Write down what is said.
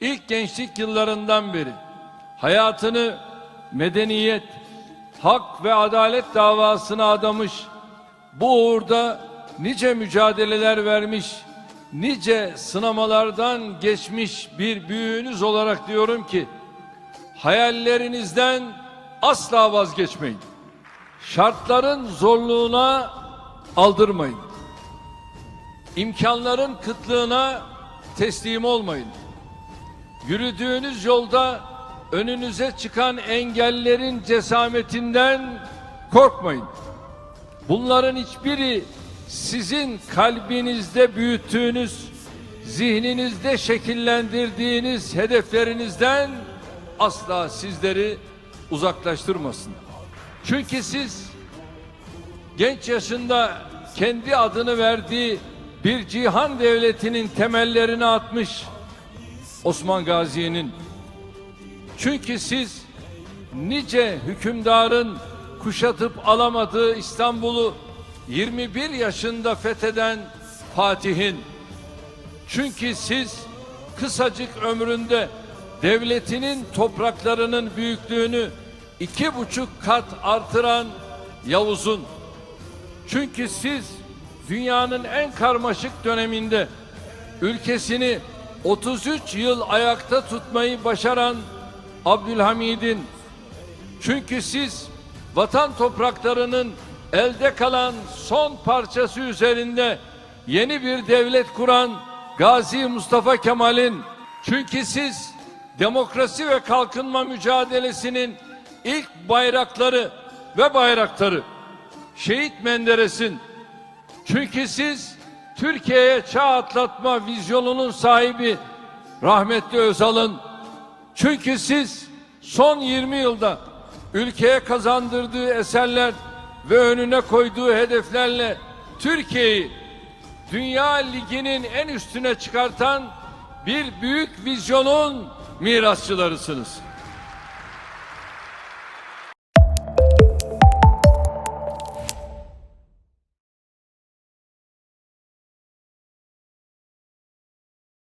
İlk gençlik yıllarından beri hayatını medeniyet, hak ve adalet davasına adamış, bu uğurda nice mücadeleler vermiş, nice sınamalardan geçmiş bir büyüğünüz olarak diyorum ki, hayallerinizden asla vazgeçmeyin. Şartların zorluğuna aldırmayın. İmkanların kıtlığına teslim olmayın. Yürüdüğünüz yolda önünüze çıkan engellerin cesametinden korkmayın. Bunların hiçbiri sizin kalbinizde büyüttüğünüz, zihninizde şekillendirdiğiniz hedeflerinizden asla sizleri uzaklaştırmasın. Çünkü siz genç yaşında kendi adını verdiği bir cihan devletinin temellerini atmış Osman Gazi'nin. Çünkü siz nice hükümdarın kuşatıp alamadığı İstanbul'u 21 yaşında fetheden Fatih'in. Çünkü siz kısacık ömründe devletinin topraklarının büyüklüğünü iki buçuk kat artıran Yavuz'un. Çünkü siz dünyanın en karmaşık döneminde ülkesini 33 yıl ayakta tutmayı başaran Abdülhamid'in. Çünkü siz vatan topraklarının elde kalan son parçası üzerinde yeni bir devlet kuran Gazi Mustafa Kemal'in. Çünkü siz demokrasi ve kalkınma mücadelesinin ilk bayrakları ve bayraktarı Şehit Menderes'in. Çünkü siz Türkiye'ye çağ atlatma vizyonunun sahibi rahmetli Özal'ın çünkü siz son 20 yılda ülkeye kazandırdığı eserler ve önüne koyduğu hedeflerle Türkiye'yi Dünya Ligi'nin en üstüne çıkartan bir büyük vizyonun mirasçılarısınız.